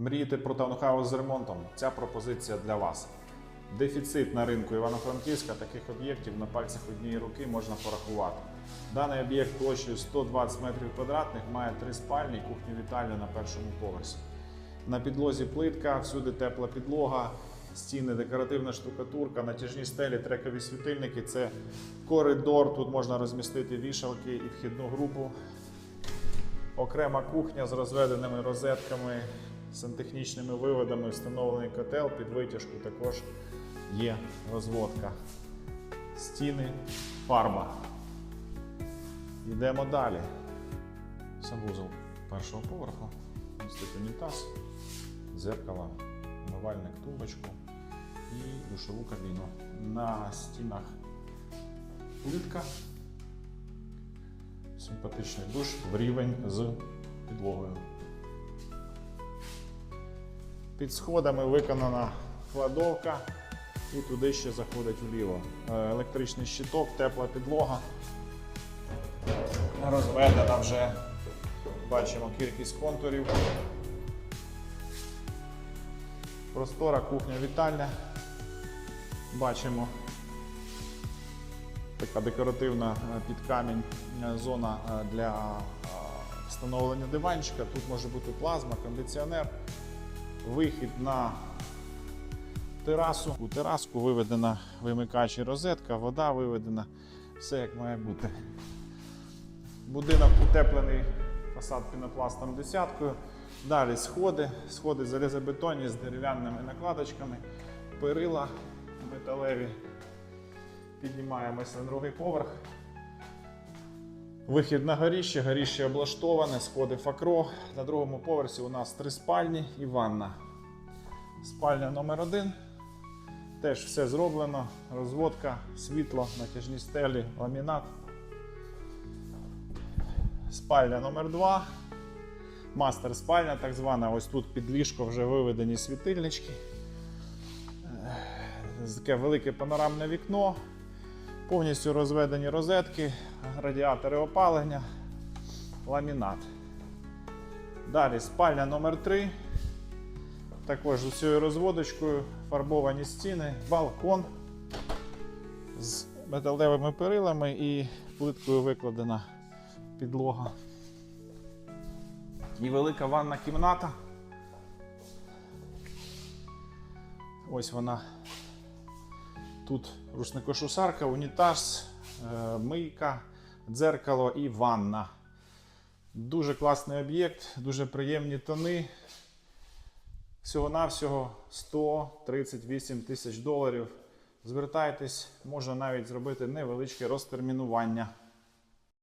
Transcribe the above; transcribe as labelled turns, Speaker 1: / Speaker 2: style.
Speaker 1: Мрієте про таунхаус з ремонтом? Ця пропозиція для вас. Дефіцит на ринку Івано-Франківська таких об'єктів на пальцях однієї руки можна порахувати. Даний об'єкт площею 120 метрів квадратних має три спальні, і кухню вітальню на першому поверсі. На підлозі плитка, всюди тепла підлога, стіни, декоративна штукатурка, натяжні стелі, трекові світильники. Це коридор. Тут можна розмістити вішалки і вхідну групу. Окрема кухня з розведеними розетками, сантехнічними виводами, встановлений котел під витяжку також є розводка. Стіни, фарба. Йдемо далі. Санвузол першого поверху, містить унітаз, дзеркало, умивальник, тумбочку і душову кабіну. На стінах плитка, симпатичний душ в рівень з підлогою. Під сходами виконана кладовка і туди ще заходить вліво. Е, Електричний щиток, тепла підлога. Розведена вже бачимо кількість контурів. Простора кухня вітальня. Бачимо така декоративна е, під камінь е, зона для встановлення диванчика. Тут може бути плазма, кондиціонер, вихід на терасу. У тераску виведена вимикач і розетка, вода виведена, все як має бути. Будинок утеплений фасад пінопластом десяткою. Далі сходи, сходи залізобетонні з дерев'яними накладочками, перила металеві. Піднімаємося на другий поверх. Вихід на горіще, горіще облаштоване, сходи факро. На другому поверсі у нас три спальні і ванна. Спальня номер один. Теж все зроблено. Розводка, світло, натяжні стелі, ламінат. Спальня номер 2 Мастер спальня, так звана. Ось тут під ліжко вже виведені світильнички. Е, Таке велике панорамне вікно. Повністю розведені розетки, радіатори опалення, ламінат. Далі спальня номер 3 Також з усією розводочкою, фарбовані стіни, балкон з металевими перилами і плиткою викладена підлога. І велика ванна кімната. Ось вона. Тут рушникошусарка, унітаз, е, мийка, дзеркало і ванна. Дуже класний об'єкт, дуже приємні тони. Всього-навсього 138 тисяч доларів. Звертайтесь, можна навіть зробити невеличке розтермінування.